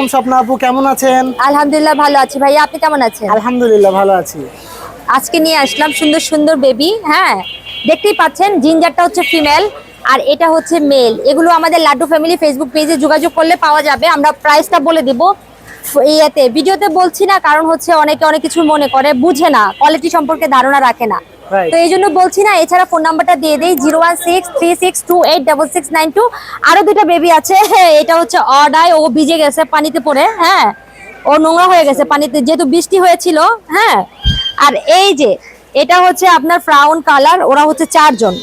আলাইকুম স্বপ্না আপু? কেমন আছেন? আলহামদুলিল্লাহ ভালো আছি ভাইয়া আপনি কেমন আছেন? আলহামদুলিল্লাহ ভালো আছি। আজকে নিয়ে আসলাম সুন্দর সুন্দর বেবি হ্যাঁ? দেখতেই পাচ্ছেন জিঞ্জারটা হচ্ছে ফিমেল আর এটা হচ্ছে মেল এগুলো আমাদের লাড্ডু ফ্যামিলি ফেসবুক পেজে যোগাযোগ করলে পাওয়া যাবে। আমরা প্রাইসটা বলে দিব ইয়েতে। ভিডিওতে বলছি না কারণ হচ্ছে অনেকে অনেক কিছু মনে করে বুঝে না কোয়ালিটি সম্পর্কে ধারণা রাখে না. তো এই জন্য বলছি না এছাড়া ফোন নাম্বারটা দিয়ে দেই zero one six three six two eight double six nine two আরও দুটা বেবি আছে হ্যাঁ এটা হচ্ছে অডায় ও ভিজে গেছে পানিতে পড়ে হ্যাঁ। ও নোংরা হয়ে গেছে পানিতে যেহেতু বৃষ্টি হয়েছিল হ্যাঁ। আর এই যে এটা হচ্ছে আপনার ফ্রাউন কালার ওরা হচ্ছে চারজন।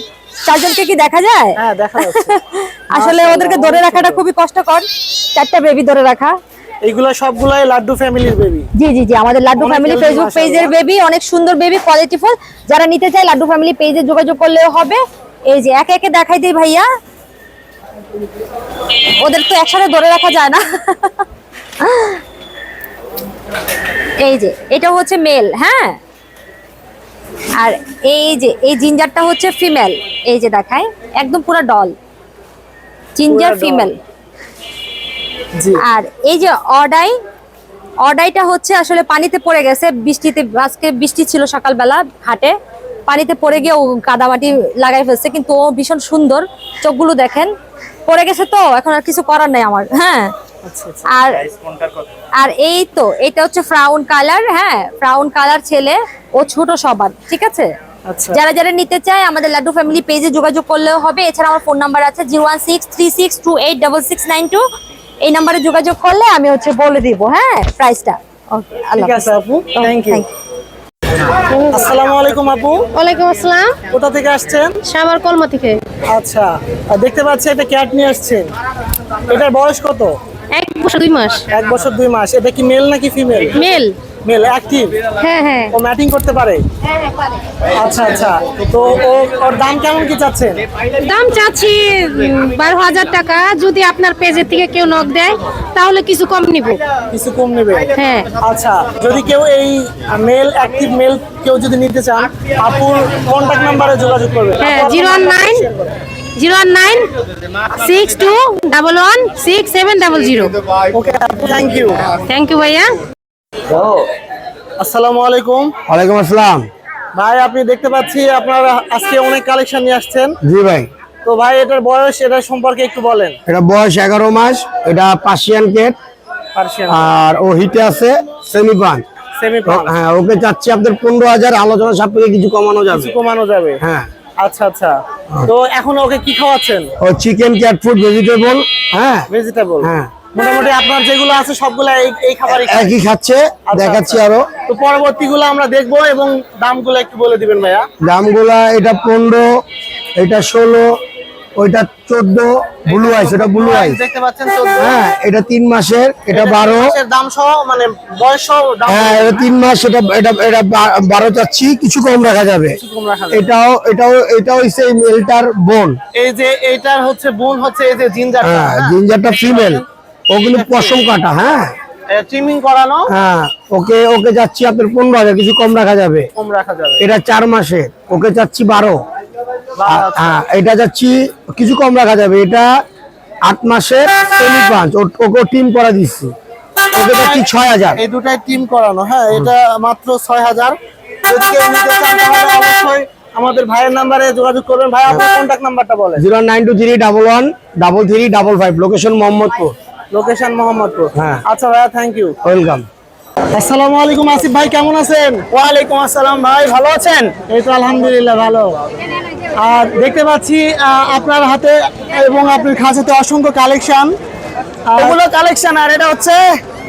চারজনকে কি দেখা যায়? হ্যাঁ আসলে ওদেরকে ধরে রাখাটা খুবই কষ্টকর চারটা বেবি ধরে রাখা। এগুলো সবগুলাই লাড্ডু ফ্যামিলির বেবি জি জি জি আমাদের লাড্ডু ফ্যামিলি ফেসবুক পেজের বেবি অনেক সুন্দর বেবি কোয়ালিটিফুল যারা নিতে চায় লাড্ডু ফ্যামিলি পেজে যোগাযোগ করলেও হবে। এই যে একে একে দেখাই দিই ভাইয়া। ওদের তো একসাথে ধরে রাখা যায় না। এই যে এটা হচ্ছে মেল হ্যাঁ? আর এই যে এই জিঞ্জারটা হচ্ছে ফিমেল এই যে দেখায় একদম পুরো ডল জিঞ্জার ফিমেল আর এই যে অডাই অডাইটা হচ্ছে আসলে পানিতে পড়ে গেছে বৃষ্টিতে আজকে বৃষ্টি ছিল সকালবেলা হাটে পানিতে পড়ে গিয়ে ও কাদামাটি লাগাই ফেলছে কিন্তু ও ভীষণ সুন্দর চোখগুলো দেখেন। পড়ে গেছে তো এখন আর কিছু করার নাই আমার হ্যাঁ। আচ্ছা আচ্ছা। আর আর এই তো এটা হচ্ছে ফ্রাউন কালার হ্যাঁ ফ্রাউন কালার ছেলে ও ছোট সবার ঠিক আছে? আচ্ছা। যারা যারা নিতে চায় আমাদের লাড্ডু ফ্যামিলি পেজে যোগাযোগ করলেও হবে এছাড়া আমার ফোন নাম্বার আছে zero one six three six two eight double six nine two. এই নাম্বারে যোগাযোগ করলে আমি হচ্ছে বলে দিব হ্যাঁ? প্রাইসটা। ওকে ঠিক আছে আপু থ্যাংক ইউ আসসালামু আলাইকুম আপু। ওয়ালাইকুম আসসালাম। কোথা থেকে আসছেন? কলমা থেকে। আচ্ছা আর দেখতে পাচ্ছি একটা ক্যাট নিয়ে আসছেন। এটার বয়স কত? এক বছর দুই মাস। এক বছর দুই মাস। এটা কি মেল নাকি ফিমেল মেল মেল অ্যাক্টিভ হ্যাঁ হ্যাঁ। ও ম্যাটিং করতে পারে? আচ্ছা আচ্ছা। তো ও ওর দাম কেমন কি চাচ্ছেন? দাম চাচ্ছি বারো হাজার টাকা। যদি আপনার পেজের থেকে কেউ নক দেয় তাহলে কিছু কম নিব। কিছু কম নেবে? হ্যাঁ। আচ্ছা যদি কেউ এই মেল অ্যাক্টিভ মেল কেউ যদি নিতে চান আপুর কন্ট্যাক্ট নাম্বারে যোগাযোগ করবে। হ্যাঁ zero one nine zero one nine six two double one six seven double zero. Okay thank you thank you ভাইয়া। আসসালামু আলাইকুম। ওয়ালাইকুম আসসালাম। ভাই আপনি দেখতে পাচ্ছি আপনারা আজকে অনেক কালেকশন নিয়ে আসছেন। জি ভাই। তো ভাই এটার বয়স এটার সম্পর্কে একটু বলেন। এটা বয়স এগারো মাস এটা পার্সিয়ান কেট পার্সিয়ান আর ও হিটে আছে সেমি পান সেমি হ্যাঁ ওকে চাচ্ছি আপনার পনেরো হাজার আলোচনা সাপেক্ষে কিছু কমানো যাবে। কিছু কমানো যাবে। হ্যাঁ। আচ্ছা আচ্ছা। তো এখন ওকে কি খাওয়াচ্ছেন? ও চিকেন ক্যাট ফুড ভেজিটেবল হ্যাঁ। ভেজিটেবল হ্যাঁ। মোটামুটি আপনার যেগুলো আছে সবগুলো এই এই খাবারই একই খাচ্ছে আচ্ছা, দেখাচ্ছি আচ্ছা। আরও। তো পরবর্তীগুলো আমরা দেখব এবং দামগুলো একটু বলে দিবেন ভাইয়া। দামগুলা এটা পনেরো এটা ষোলো ওইটা চোদ্দ ব্লু আইস এটা ব্লু আইস দেখতে পাচ্ছেন হ্যাঁ এটা তিন মাসের এটা বারো। দাম সহ মানে বয়স হ্যাঁ এটা তিন মাস এটা এটা এটা বারো চাচ্ছি কিছু কম রাখা যাবে। এটাও এটাও এটাও হচ্ছে এই মেলটার বোন। এই যে এইটার হচ্ছে বোন হচ্ছে এই যে জিঞ্জার হ্যাঁ জিঞ্জারটা ফিমেল ওগুলো পশম কাটা হ্যাঁ? ট্রিমিং করানো। হ্যাঁ ওকে ওকে যাচ্ছি আপনার পনেরো হাজার কিছু কম রাখা যাবে। কম রাখা যাবে। এটা চার মাসে ওকে যাচ্ছি বারো। হ্যাঁ এটা যাচ্ছি কিছু কম রাখা যাবে এটা আট মাসে পাঁচ ওকে টিম করা দিচ্ছি। ওকে যাচ্ছি ছয় হাজার। এই দুটাই টিম করানো হ্যাঁ এটা মাত্র ছয় হাজার। যদি কেউ নিতে চান তাহলে অবশ্যই আমাদের ভাইয়ের নাম্বারে যোগাযোগ করবেন। ভাই আপনার কন্ট্যাক্ট নাম্বারটা বলেন। Zero nine two three double one double three double five location Mohammadpur. Location Mohammadpur হ্যাঁ। আচ্ছা ভাইয়া থ্যাংক ইউ ওয়েলকাম আসসালামু আলাইকুম আসিফ ভাই কেমন আছেন? ওয়ালাইকুম আসসালাম ভাই ভালো আছেন? এই তো আলহামদুলিল্লাহ ভালো। আর দেখতে পাচ্ছি আপনার হাতে এবং আপনার খাঁচাতে অসংখ্য কালেকশন। এগুলো কালেকশন আর এটা হচ্ছে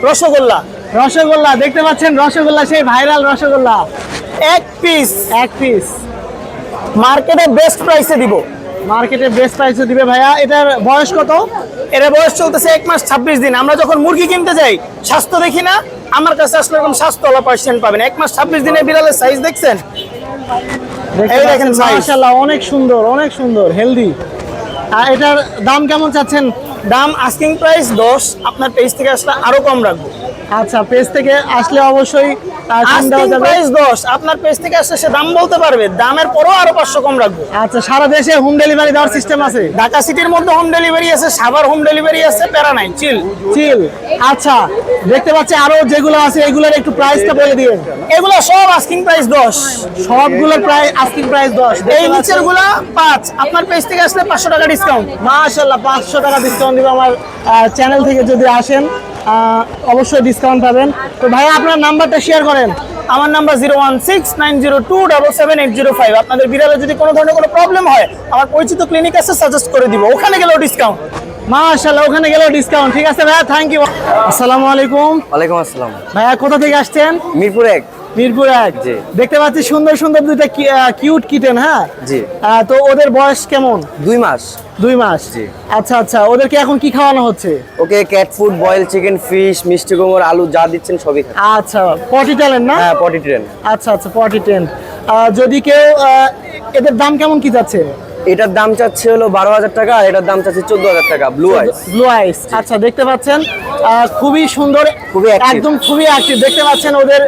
রসগোল্লা। রসগোল্লা দেখতে পাচ্ছেন রসগোল্লা সেই ভাইরাল রসগোল্লা। এক পিস এক পিস মার্কেটে বেস্ট প্রাইসে দিব। মার্কেটে বেস্ট প্রাইসে দিবে ভাইয়া। এটার বয়স কত? এর বয়স চলতেছে এক মাস ছাব্বিশ দিন। আমরা যখন মুরগি কিনতে যাই স্বাস্থ্য দেখি না আমার কাছে আসলে এরকম স্বাস্থ্যওয়ালা পার্সেন্ট পাবেন এক মাস ছাব্বিশ দিনে বিড়ালের সাইজ দেখছেন? এই দেখেন। মাশাআল্লাহ অনেক সুন্দর অনেক সুন্দর হেলদি আর এটার দাম কেমন চাচ্ছেন? দাম আস্কিং প্রাইস দশ আপনার পেজ থেকে আসলে আরও কম রাখব। আচ্ছা পেজ থেকে আসলে অবশ্যই প্রাইস 10 আপনার পেজ থেকে আসলে সে দাম বলতে পারবে দামের পরও আরও 500 কম রাখব। আচ্ছা সারা দেশে হোম ডেলিভারি দেওয়ার সিস্টেম আছে? ঢাকা সিটির মধ্যে হোম ডেলিভারি আছে সাভার হোম ডেলিভারি আছে প্যারা নাই চিল চিল আচ্ছা দেখতে পাচ্ছি আরও যেগুলো আছে এগুলোর একটু প্রাইসটা বলে দিবেন এগুলো সব আস্কিং প্রাইস 10 সবগুলোর প্রায় আস্কিং প্রাইস দশ। এই নিচেরগুলা 5 আপনার পেজ থেকে আসলে 500 টাকা ডিসকাউন্ট মাশাল্লাহ পাঁচশো টাকা ডিসকাউন্ট দিবে আমার চ্যানেল থেকে যদি আসেন। অবশ্যই ডিসকাউন্ট পাবেন। তো ভাইয়া আপনার নাম্বারটা শেয়ার করেন। আমার number zero one six nine zero two double seven eight zero five আপনাদের বিড়ালে যদি কোনো ধরনের কোনো প্রবলেম হয় আমার পরিচিত ক্লিনিক আছে সাজেস্ট করে দিব। ওখানে গেলেও ডিসকাউন্ট মাশাল্লাহ ওখানে গেলেও ডিসকাউন্ট ঠিক আছে ভাইয়া থ্যাংক ইউ আসসালামু আলাইকুম। ওয়ালাইকুম আসসালাম। ভাইয়া কোথা থেকে আসছেন? মিরপুর এক। মিরপুর এক। জি। দেখতে পাচ্ছি সুন্দর সুন্দর দুইটা কিউট কিটেন হ্যাঁ? জি। তো ওদের বয়স কেমন? দুই মাস। দুই মাস। জি। আচ্ছা আচ্ছা ওদেরকে এখন কি খাওয়ানো হচ্ছে? Okay cat food boil chicken fish মিষ্টি কুমড় আলু যা দিচ্ছেন সবই। আচ্ছা পটি ট্যালেন্ট না? হ্যাঁ পটি ট্রেন আচ্ছা আচ্ছা পটি টেন যদি কেউ এদের দাম কেমন কি যাচ্ছে? এটার দাম চাচ্ছে হলো বারো হাজার টাকা আর এটার দাম চাচ্ছে চোদ্দ হাজার টাকা ব্লু আইস ব্লু আইস আচ্ছা দেখতে পাচ্ছেন আহ, খুবই সুন্দর খুবই একদম খুবই অ্যাক্টিভ দেখতে পাচ্ছেন ওদের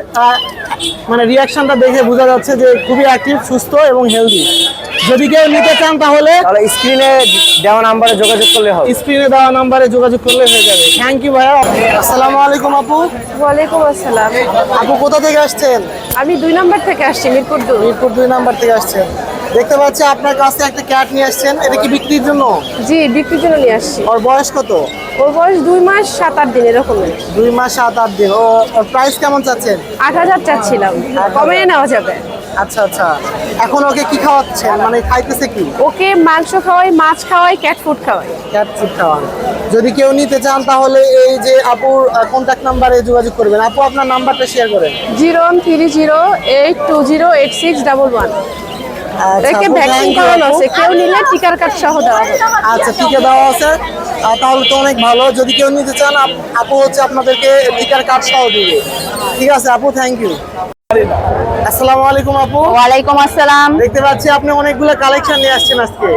মানে রিয়াকশনটা দেখে বোঝা যাচ্ছে যে খুবই অ্যাক্টিভ সুস্থ এবং হেলদি যদি কেউ নিতে চান তাহলে তাহলে স্ক্রিনে দেওয়া নাম্বারে যোগাযোগ করলে হবে। স্ক্রিনে দেওয়া নাম্বারে যোগাযোগ করলে হয়ে যাবে। থ্যাংক ইউ ভাইয়া। আসসালামু আলাইকুম আপু। ওয়ালাইকুম আসসালাম। আপু কোথা থেকে আসছেন? আমি দুই নাম্বার থেকে আসছি মিরপুর দুই মিরপুর দুই নাম্বার থেকে আসছেন। দেখতে পাচ্ছি আপনার কাছে একটা ক্যাট নিয়ে আসছেন। এটা কি বিক্রির জন্য? জি বিক্রির জন্য নিয়ে আসছি। ওর বয়স কত? ওর বয়স দুই মাস সাত আট দিন এরকম দুই মাস সাত আট দিন। ও প্রাইস কেমন চাচ্ছেন? আট হাজার চাচ্ছিলাম। কমে নেওয়া যাবে। আচ্ছা আচ্ছা। এখন ওকে কি খাওয়াচ্ছেন? মানে খাইতেছে কি? ওকে মাংস খাওয়াই মাছ খাওয়াই ক্যাট ফুড খাওয়াই। ক্যাট ফুড খাওয়ান। যদি কেউ নিতে চান তাহলে এই যে আপুর কন্ট্যাক্ট নাম্বারে যোগাযোগ করবেন। আপু আপনার নাম্বারটা শেয়ার করেন। Zero three zero eight two zero eight six double one. একে ভ্যাকসিন করানো আছে। কেউ নিলে টিকার কার্ড সহ দেওয়া হবে। আচ্ছা টিকে দেওয়া আছে। তাহলে তো অনেক ভালো। যদি কেউ নিতে চান আপু হচ্ছে আপনাদেরকে টিকার কার্ড সহ দিবে। ঠিক আছে আপু থ্যাংক ইউ আসসালামু আলাইকুম আপু। ওয়ালাইকুম আসসালাম। দেখতে পাচ্ছি আপনি অনেকগুলো কালেকশন নিয়ে আসছেন আজকে।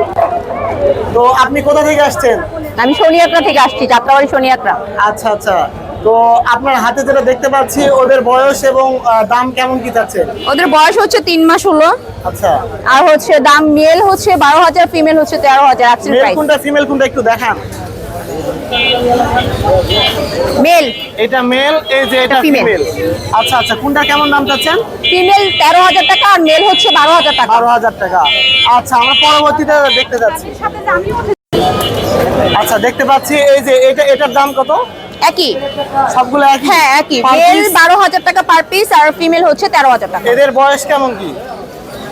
তো আপনি কোথা থেকে আসছেন? আমি শনিয়াত্রা থেকে আসছি যাত্রাবাড়ি শনিয়াত্রা আচ্ছা আচ্ছা। তো আপনার হাতে যেটা দেখতে পাচ্ছি ওদের বয়স এবং দাম কেমন কি যাচ্ছে? ওদের বয়স হচ্ছে তিন মাস হলো। আচ্ছা। আর হচ্ছে দাম মেল হচ্ছে বারো হাজার ফিমেল হচ্ছে তেরো হাজার কোনটা ফিমেল কোনটা একটু দেখান। মেল। এটা মেল এই যে এটা ফিমেল। আচ্ছা আচ্ছা কোনটা কেমন দাম চাচ্ছেন? ফিমেল তেরো হাজার টাকা আর মেল হচ্ছে বারো হাজার টাকা। বারো হাজার টাকা। আচ্ছা আমরা পরবর্তীতে দেখতে যাচ্ছি। আচ্ছা দেখতে পাচ্ছি এই যে এটা এটার দাম কত? একই? সবগুলো একই? হ্যাঁ একই। Male piece? বারো হাজার টাকা পার পিস আর ফিমেল হচ্ছে তেরো হাজার টাকা। এদের বয়স কেমন কি?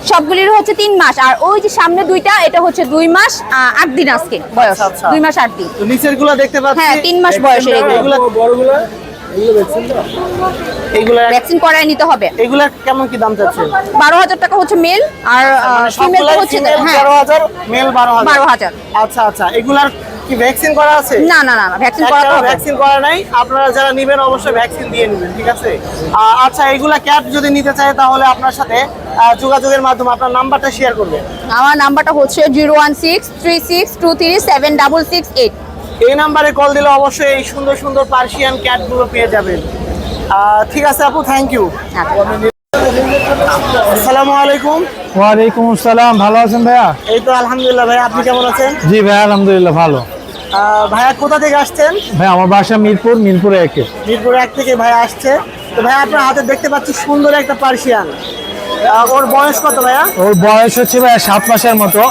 সবগুলির হচ্ছে তিন মাস। আর ওই যে সামনে দুইটা এটা হচ্ছে দুই মাস আট দিন আজকে বয়স। আচ্ছা, আচ্ছা। দুই মাস আট দিন। নিচেরগুলো দেখতে পাচ্ছি? হ্যাঁ, তিন মাস বয়সের এগুলো। এগুলো বড়গুলো এগুলো ভ্যাকসিন করায় নিতে হবে। এগুলা কেমন কি দাম চাচ্ছেন? বারো হাজার টাকা হচ্ছে মেল আর ফিমেল হচ্ছে female হ্যাঁ। বারো হাজার মেল বারো হাজার। বারো হাজার। আচ্ছা আচ্ছা এগুলার কি ভ্যাকসিন করা আছে? না না না ভ্যাকসিন করাতে হবে। ভ্যাকসিন করা নাই আপনারা যারা নেবেন অবশ্যই ভ্যাকসিন দিয়ে নেবেন ঠিক আছে? আচ্ছা এগুলা ক্যাট যদি নিতে চায় তাহলে আপনার সাথে যোগাযোগের মাধ্যমে আপনার নাম্বারটা শেয়ার করবেন আমার নাম্বারটা হচ্ছে zero one six three six two three seven double six eight. এই নাম্বারে কল দিলে অবশ্যই এই সুন্দর সুন্দর পার্সিয়ান ক্যাটগুলো পেয়ে যাবেন। ঠিক আছে আপু থ্যাংক ইউ আসসালামু আলাইকুম। ওয়ালাইকুম আসসালাম ভালো আছেন ভাইয়া? এই তো আলহামদুলিল্লাহ ভাই আপনি কেমন আছেন? জি আলহামদুলিল্লাহ ভালো। ভাইয়া কোথা থেকে আসছেন? ভাই আমার বাসা মিরপুর মিরপুরে একে। মিরপুর এক থেকে ভাই আসছে। তো ভাই আপনার হাতে দেখতে পাচ্ছি সুন্দর একটা পার্সিয়ান। ওর বয়স কত ভাইয়া? ওর বয়স হচ্ছে ভাইয়া সাত মাসের মতো।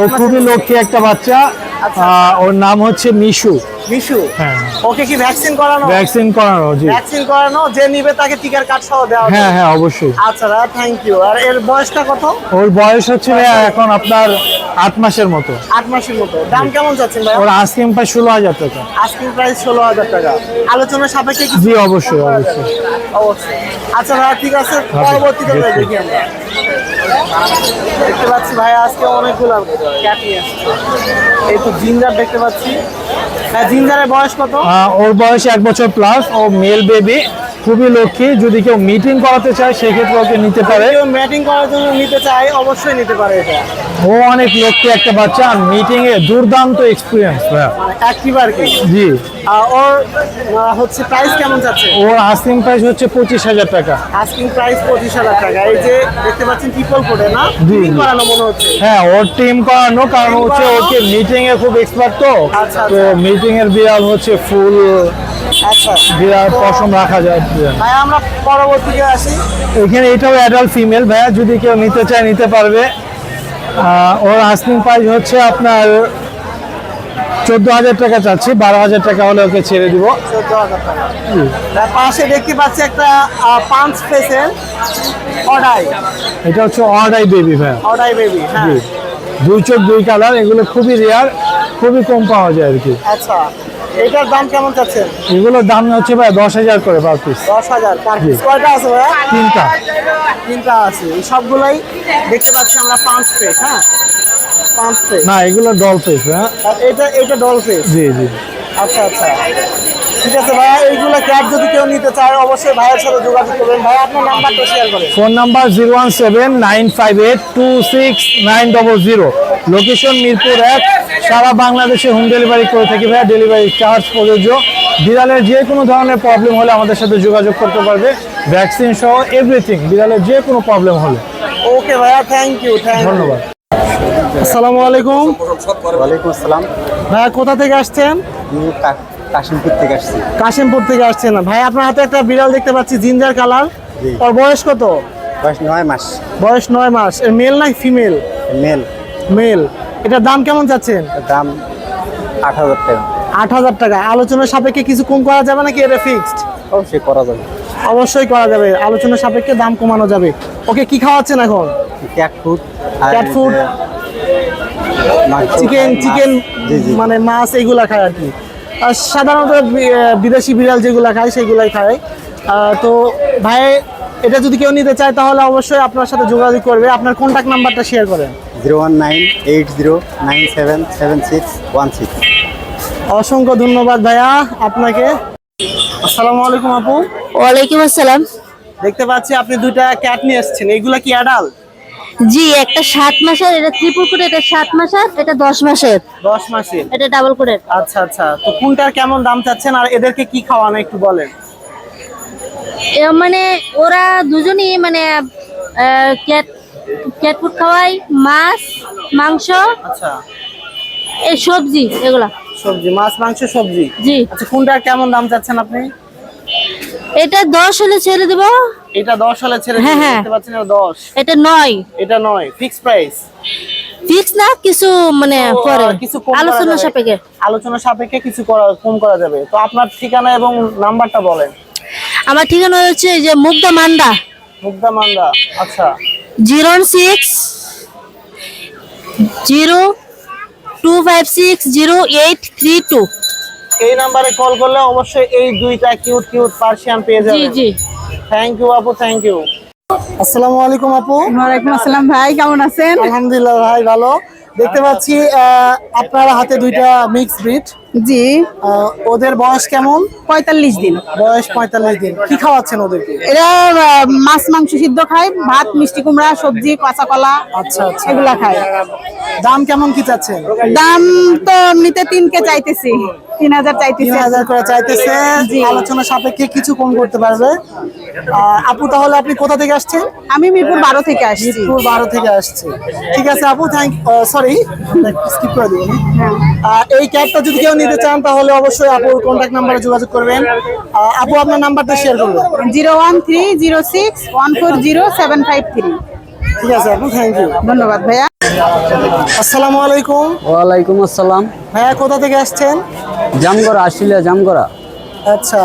ও খুবই। লক্ষ্মী একটা বাচ্চা। আচ্ছা। ওর নাম হচ্ছে মিশু। বিশু হ্যাঁ। ওকে কি ভ্যাকসিন করানো? ভ্যাকসিন করানো জি। ভ্যাকসিন করানো যে নিবে তাকে টিকার কার্ড সহ দেওয়া হবে। হ্যাঁ হ্যাঁ অবশ্যই। আচ্ছা দাদা থ্যাংক ইউ আর এর বয়সটা কত? ওর বয়স হচ্ছে এখন আপনার আট মাসের মতো। আট মাসের মতো। দাম কেমন যাচ্ছেন ভাই ওর আস্কিং প্রায় ষোলো হাজার টাকা। আস্কিং প্রাইস ষোলো হাজার টাকা। আলোচনার সাপেক্ষে কি জি অবশ্যই অবশ্যই। অবশ্যই। আচ্ছা ভাই ঠিক আছে। পরবর্তীতে দেখি আমরা। দেখতে পাচ্ছি ভাই আজকে অনেকগুলো ক্যাট নিয়ে এই তো জিঞ্জার দেখতে পাচ্ছি। জিঞ্জারের বয়স কত? ওর বয়স এক বছর প্লাস ও মেল বেবি খুবই লক্ষ্মী। যদি কেউ মিটিং করাতে চায় সেক্ষেত্রে ওকে নিতে পারে। কেউ ম্যাটিং করার জন্য নিতে চায় অবশ্যই নিতে পারে এটা। ও অনেক লক্ষ্মী একটা বাচ্চা আর মিটিং এ দুর্দান্ত এক্সপিরিয়েন্স ভাইয়া। কি? জি। ওর হচ্ছে প্রাইস কেমন যাচ্ছে? ওর আস্তিং প্রাইস হচ্ছে পঁচিশ হাজার টাকা। আস্কিং প্রাইস পঁচিশ হাজার টাকা। এই যে দেখতে পাচ্ছেন ট্রিপল কোডে না? জি, করানো মনে হচ্ছে। হ্যাঁ ওর টিম করানো কারণ হচ্ছে ওকে মিটিং এ খুব এক্সপার্ট তো। আচ্ছা, তো আচ্ছা। মিটিং এর বিড়াল হচ্ছে ফুল আচ্ছা। বিড়াল পশম রাখা যায়। ভাই আমরা পরবর্তীতে আসি। এখানে এটাও অ্যাডাল্ট ফিমেল ভাইয়া যদি কেউ নিতে চায় নিতে পারবে। ওর আস্তিং প্রাইস হচ্ছে আপনার চোদ্দ হাজার টাকা চাচ্ছি। বারো হাজার টাকা হলে ওকে ছেড়ে দিব। পাশে দেখতে পাচ্ছি একটা পাঁচ ফেসের অডাই। এটা হচ্ছে অর্ডাই বেবি ভাইয়া। অডাই বেবি হ্যাঁ। দুই চোখ দুই কালার এগুলো খুবই রেয়ার খুবই কম পাওয়া যায় আর কি। আচ্ছা। এটার দাম কেমন চাচ্ছেন? এগুলোর দাম হচ্ছে ভাই দশ হাজার করে পার পিস দশ হাজার। পার পিস কয়টা আছে ভাইয়া? তিনটা। তিনটা আছে। এই সবগুলাই দেখতে পাচ্ছি আমরা পাঁচ ফেস হ্যাঁ? পাঁচ ফেস না এগুলো ডল পিস হ্যাঁ। এটা এটা ডল ফেস জি জি। আচ্ছা আচ্ছা। ঠিক আছে ভাইয়া এইগুলো ক্যাব যদি কেউ নিতে চায় অবশ্যই ভাইয়ের সাথে যোগাযোগ করবেন। ভাই আপনার নাম্বারটা শেয়ার করেন। Phone number zero one seven nine five eight two six nine double zero. Location Mirpur এক। সারা বাংলাদেশে হোম ডেলিভারি করে থাকি ভাইয়া ডেলিভারি চার্জ প্রযোজ্য। বিড়ালের যে কোনো ধরনের প্রবলেম হলে আমাদের সাথে যোগাযোগ করতে পারবে। ভ্যাকসিন সহ এভরিথিং বিড়ালের যে কোনো প্রবলেম হলে। ওকে ভাইয়া থ্যাংক ইউ থ্যাংক ধন্যবাদ। আসসালামু আলাইকুম। ওয়ালাইকুম আসসালাম। ভাইয়া কোথা থেকে আসছেন? কাশিমপুর থেকে আসছি। কাশিমপুর থেকে আসছেন। ভাই আপনার হাতে একটা বিড়াল দেখতে পাচ্ছি জিঞ্জার কালার। ওর বয়স কত? বয়স নয় মাস। বয়স নয় মাস। এর মেল না ফিমেল? মেল। মেল। এটার দাম কেমন চাচ্ছেন? দাম আট হাজার টাকা। আট হাজার টাকা। আলোচনার সাপেক্ষে কিছু কম করা যাবে নাকি এটা ফিক্সড অবশ্যই করা যাবে। অবশ্যই করা যাবে। আলোচনার সাপেক্ষে দাম কমানো যাবে। ওকে কি খাওয়াচ্ছেন এখন? Cat food Cat food? Chicken chicken মানে মাছ এইগুলা খায় আর কি। সাধারণত বিদেশি বিড়াল যেগুলো খায় সেগুলাই খায়। তো ভাই এটা যদি কেউ নিতে চায় তাহলে অবশ্যই আপনার সাথে যোগাযোগ করবে। আপনার কন্ট্যাক্ট নাম্বারটা শেয়ার করেন। Zero one nine eight zero nine seven seven six one six. অসংখ্য ধন্যবাদ ভাইয়া আপনাকে। আসসালামু আলাইকুম আপু। ওয়ালাইকুম আসসালাম। দেখতে পাচ্ছি আপনি দুইটা ক্যাট নিয়ে এসেছেন। এইগুলা কি অ্যাডাল জি একটা সাত মাসের এটা ত্রিপুর কোডের এটা সাত মাসের এটা দশ মাসের। দশ মাসের? এটা ডাবল কোডের আচ্ছা আচ্ছা। তো কোনটার কেমন দাম চাচ্ছেন আর এদেরকে কি খাওয়ানো একটু বলেন? মানে ওরা দুজনই মানে ক্যাট ক্যাট খাওয়াই মাছ মাংস আচ্ছা। এই সবজি এগুলা। সবজি মাছ মাংস সবজি? জি। আচ্ছা কোনটার কেমন দাম চাচ্ছেন আপনি? এটা দশ হলে ছেড়ে দেবো। এটা দশ হলে ছেড়ে হ্যাঁ, হ্যাঁ। দেখতে পাচ্ছেন এটা দশ। এটা নয়। এটা নয় ফিক্স প্রাইস ফিক্স না কিছু মানে পরে। কিছু আলোচনা সাপেক্ষে। আলোচনা সাপেক্ষে কিছু করা কম করা যাবে। তো আপনার ঠিকানা এবং নাম্বারটা বলেন। আমার ঠিকানা হচ্ছে এই যে মুগদা মান্ডা মুগ্ধা মান্দা আচ্ছা। Zero six zero two five six zero eight three two. এই নাম্বারে কল করলে অবশ্যই এই দুইটা কিউট কিউট পার্সিয়ান পেয়ে যাবেন। জি জি। থ্যাংক ইউ আপু থ্যাংক ইউ আসসালামু আলাইকুম আপু। ওয়ালাইকুম আসসালাম ভাই কেমন আছেন? আলহামদুলিল্লাহ ভাই ভালো। দেখতে পাচ্ছি আহ, আপনার হাতে দুইটা মিক্স ব্রিড জি। ওদের বয়স কেমন? পঁয়তাল্লিশ দিন। বয়স পঁয়তাল্লিশ দিন। কি খাওয়াচ্ছেন ওদেরকে? এরা মাছ মাংস সিদ্ধ খায়। ভাত মিষ্টি কুমড়া সবজি কাঁচা কলা আচ্ছা আচ্ছা। এগুলা খায়। দাম কেমন কি চাচ্ছেন? দাম তো নিতে তিনকে চাইতেছি। তিন হাজার তিন হাজার করে চাইতেছে। আলোচনা সাপেক্ষে কিছু কম করতে পারবে। আপু তাহলে আপনি কোথা থেকে আসছেন? আমি মিরপুর বারো থেকে আসছি। মিরপুর বারো থেকে আসছে। ঠিক আছে আপু থ্যাংক সরি স্কিপ করে দিবেন এই ক্যাবটা যদি কেউ নিতে চান তাহলে অবশ্যই আপুর কন্ট্যাক্ট নাম্বারে যোগাযোগ করবেন। আপু আপনার নাম্বারটা শেয়ার করবেন zero one three zero six one four zero seven five three. ঠিক আছে আপু থ্যাংক ইউ ধন্যবাদ ভাইয়া। আসসালামু আলাইকুম। ওয়ালাইকুম আসসালাম। ভাইয়া কোথা থেকে আসছেন? জামগড়া আশুলিয়া জামগড়া। আচ্ছা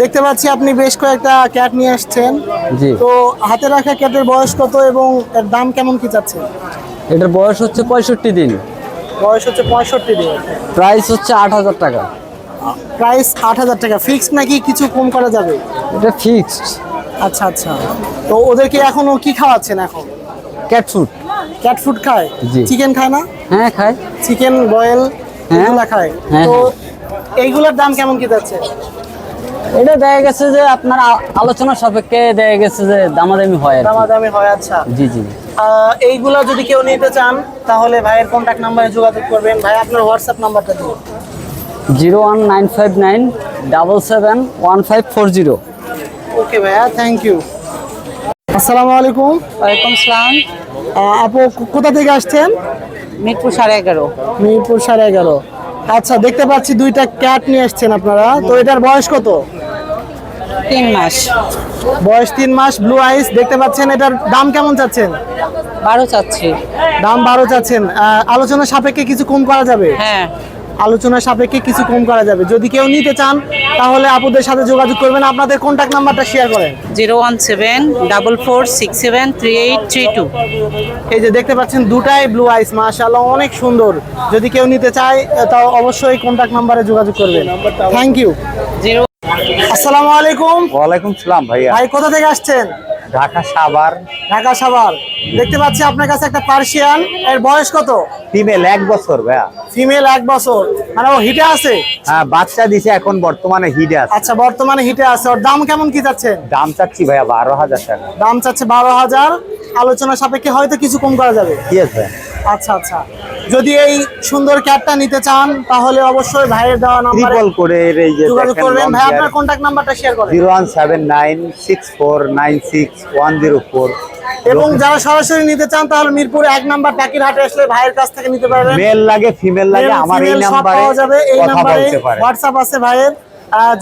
দেখতে পাচ্ছি আপনি বেশ কয়েকটা ক্যাট নিয়ে আসছেন। জি। তো হাতে রাখা ক্যাটের বয়স কত এবং এর দাম কেমন কি চাচ্ছেন? এটার বয়স হচ্ছে পঁয়ষট্টি দিন। বয়স হচ্ছে পঁয়ষট্টি দিন। প্রাইস হচ্ছে আট হাজার টাকা। প্রাইস আট হাজার টাকা। ফিক্সড নাকি কিছু কম করা যাবে? এটা ফিক্সড। আচ্ছা আচ্ছা। তো ওদেরকে এখনও কি খাওয়াচ্ছেন এখন? Cat food. ক্যাট ফুড খায়? জি। চিকেন খায় না? হ্যাঁ খায়। চিকেন বয়েল হ্যাঁ। এগুলা খায়। হ্যাঁ, তো হ্যাঁ। এইগুলোর দাম কেমন কি যাচ্ছে? এটা দেখা গেছে যে আপনার আলোচনা সাপেক্ষে দেখা গেছে যে দামাদামি হয়। দামাদামি হয় আচ্ছা। জি জি এইগুলা যদি কেউ নিতে চান তাহলে ভাইয়ের কন্ট্যাক্ট নাম্বারে যোগাযোগ করবেন। ভাই আপনার হোয়াটসঅ্যাপ নাম্বারটা দিন। Zero one nine five nine double seven one five four zero. Okay ভাইয়া থ্যাংক ইউ আসসালামু আলাইকুম। ওয়ালাইকুম সালাম। আহ, আপু কোথা থেকে আসছেন? মিরপুর সাড়ে এগারো। মিরপুর সাড়ে এগারো। আচ্ছা দেখতে পাচ্ছি দুইটা ক্যাট নিয়ে আসছেন আপনারা। তো এটার বয়স কত? তিন মাস। বয়স তিন মাস ব্লু আইস দেখতে পাচ্ছেন এটার দাম কেমন চাচ্ছেন? বারো চাচ্ছি। দাম বারো চাচ্ছেন। আলোচনা সাপেক্ষে কিছু কম করা যাবে? হ্যাঁ। আলোচনা সাপেক্ষে কিছু কম করা যাবে। যদি কেউ নিতে চান তাহলে আপুদের সাথে যোগাযোগ করবেন। আপনাদের কন্ট্যাক্ট নাম্বারটা শেয়ার করেন। Zero one seven double four six seven three eight three two. এই যে দেখতে পাচ্ছেন দুটাই ব্লু আইস মাশাআল্লাহ অনেক সুন্দর। যদি কেউ নিতে চায় তাও অবশ্যই কন্ট্যাক্ট নাম্বারে যোগাযোগ করবেন। থ্যাংক ইউ জিরো আসসালামু আলাইকুম। ওয়ালাইকুম সালাম ভাইয়া। ভাই কোথা থেকে আসছেন? ঢাকা সাভার। ঢাকা সাভার। দেখতে পাচ্ছি আপনার কাছে একটা পার্সিয়ান। এর বয়স কত? ফিমেল এক বছর ভাইয়া। ফিমেল এক বছর। মানে ও হিটে আছে? হ্যাঁ বাচ্চা দিছে এখন বর্তমানে হিটে আছে। আচ্ছা বর্তমানে হিটে আছে। ওর দাম কেমন কি যাচ্ছে দাম চাচ্ছি ভাইয়া বারো হাজার টাকা। দাম চাচ্ছে বারো হাজার। আলোচনা সাপেক্ষে হয়তো কিছু কম করা যাবে। ঠিক আছে। আচ্ছা আচ্ছা। যদি এই সুন্দর ক্যাটটা নিতে চান তাহলে অবশ্যই ভাইয়ের দেওয়া নাম্বারে ট্রিপল করে এই যে যোগাযোগ করবেন। ভাই আপনার কন্ট্যাক্ট নাম্বারটা শেয়ার করেন। Zero one seven nine six four nine six one zero four এবং যারা সরাসরি নিতে চান তাহলে মিরপুর এক নাম্বার টাকির হাটে আসলে ভাইয়ের কাছ থেকে নিতে পারবেন। মেল লাগে ফিমেল লাগে আমার এই নাম্বারে পাওয়া যাবে। এই নাম্বারে হোয়াটসঅ্যাপ আছে ভাইয়ের।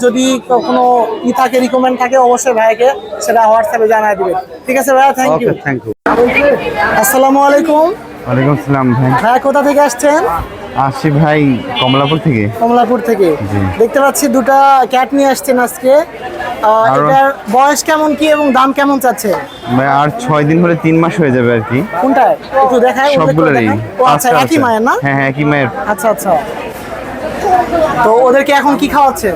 যদি কোনো ই থাকে রিকমেন্ড থাকে অবশ্যই ভাইকে সেটা হোয়াটসঅ্যাপে জানাই দিবেন। ঠিক আছে ভাইয়া থ্যাংক ইউ থ্যাংক ইউ আসসালামু আলাইকুম। ওয়ালাইকুম সালাম ভাই। ভাইয়া কোথা থেকে আসছেন? আসি ভাই কমলাপুর থেকে। কমলাপুর থেকে। দেখতে পাচ্ছি দুটা ক্যাট নিয়ে আসছেন আজকে। এটার বয়স কেমন কি এবং দাম কেমন চাচ্ছে? ভাই আর ছয় দিন হলে তিন মাস হয়ে যাবে আর কি। কোনটা একটু দেখায় সবগুলোরই। আচ্ছা একই মায়ের না? হ্যাঁ হ্যাঁ একই মায়ের। আচ্ছা আচ্ছা। তো ওদেরকে এখন কি খাওয়াচ্ছেন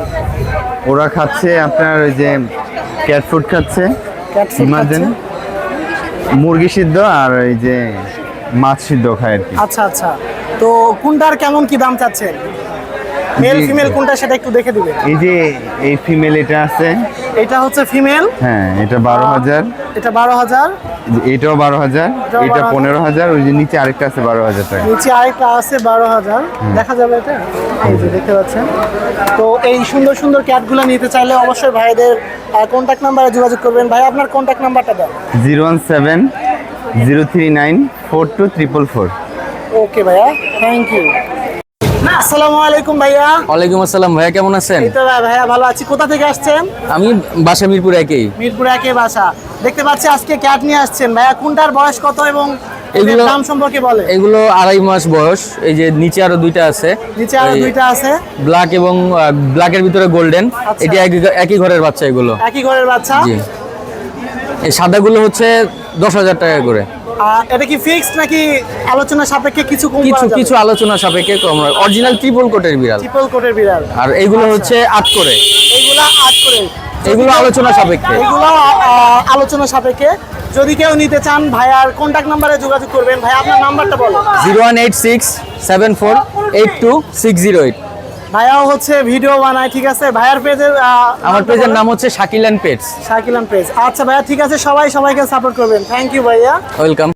ওরা খাচ্ছে আপনার ওই যে ক্যাট ফুড খাচ্ছে। ইমার্জেন মুরগি সিদ্ধ আর ওই যে মাছ সিদ্ধ খায় আর কি। আচ্ছা আচ্ছা। তো কোনটার কেমন কি দাম চাচ্ছেন? মেল ফিমেল কোনটা সেটা একটু দেখে দিবেন। এই যে এই ফিমেল এটা আছে। এটা হচ্ছে ফিমেল হ্যাঁ এটা বারো হাজার। এটা বারো হাজার। এটাও বারো হাজার এটা 12,000 পনেরো হাজার ওই যে নিচে আরেকটা আছে বারো হাজার টাকা। নিচে আরেকটা আছে বারো হাজার। দেখা যাবে এটা? এই যে দেখতে পাচ্ছেন। তো এই সুন্দর সুন্দর ক্যাটগুলো নিতে চাইলে অবশ্যই ভাইদের কন্ট্যাক্ট নাম্বারে যোগাযোগ করবেন। ভাই আপনার কন্ট্যাক্ট নাম্বারটা দেন। Zero one seven zero three nine four two triple four. Okay ভাইয়া থ্যাংক ইউ আসসালামু আলাইকুম ভাইয়া। ওয়ালাইকুম আসসালাম ভাইয়া কেমন আছেন? এই তো ভাইয়া ভালো আছি। কোথা থেকে আসছেন? আমি বাসা মিরপুর একেই। মিরপুর একে বাসা। দেখতে পাচ্ছি আজকে ক্যাট নিয়ে আসছেন। ভাইয়া কোনটার বয়স কত এবং এদের এগুলো- দাম সম্পর্কে বলে এগুলো আড়াই মাস বয়স। এই যে নিচে আরও দুইটা আছে। নিচে আরও দুইটা আছে। ব্ল্যাক এবং ব্ল্যাকের ভিতরে গোল্ডেন। আচ্ছা। এটি একই- একই ঘরের বাচ্চা এগুলো। একই ঘরের বাচ্চা। জি। এই সাদাগুলো হচ্ছে দশ হাজার টাকা করে। এটা কি ফিক্সড নাকি আলোচনা সাপেক্ষে কিছু কম কিছু কিছু আলোচনা সাপেক্ষে কম অরিজিনাল ট্রিপল কোটের বিড়াল। ট্রিপল কোটের বিড়াল। আর এইগুলো হচ্ছে আট করে। এইগুলা আট করে। এগুলো আলোচনা সাপেক্ষে। এগুলো আলোচনা সাপেক্ষে। যদি কেউ নিতে চান ভাইয়ার কন্ট্যাক্ট নাম্বারে যোগাযোগ করবেন। ভাই আপনার নাম্বারটা বলো। Zero one eight six seven four eight two six zero eight. ভাইয়াও হচ্ছে ভিডিও বানায় ঠিক আছে? ভাইয়ার পেজের আমার পেজের নাম হচ্ছে শাকিল পেজ শাকিলান পেজ আচ্ছা ভাইয়া ঠিক আছে সবাই সবাইকে সাপোর্ট করবেন। থ্যাংক ইউ ভাইয়া। ওয়েলকাম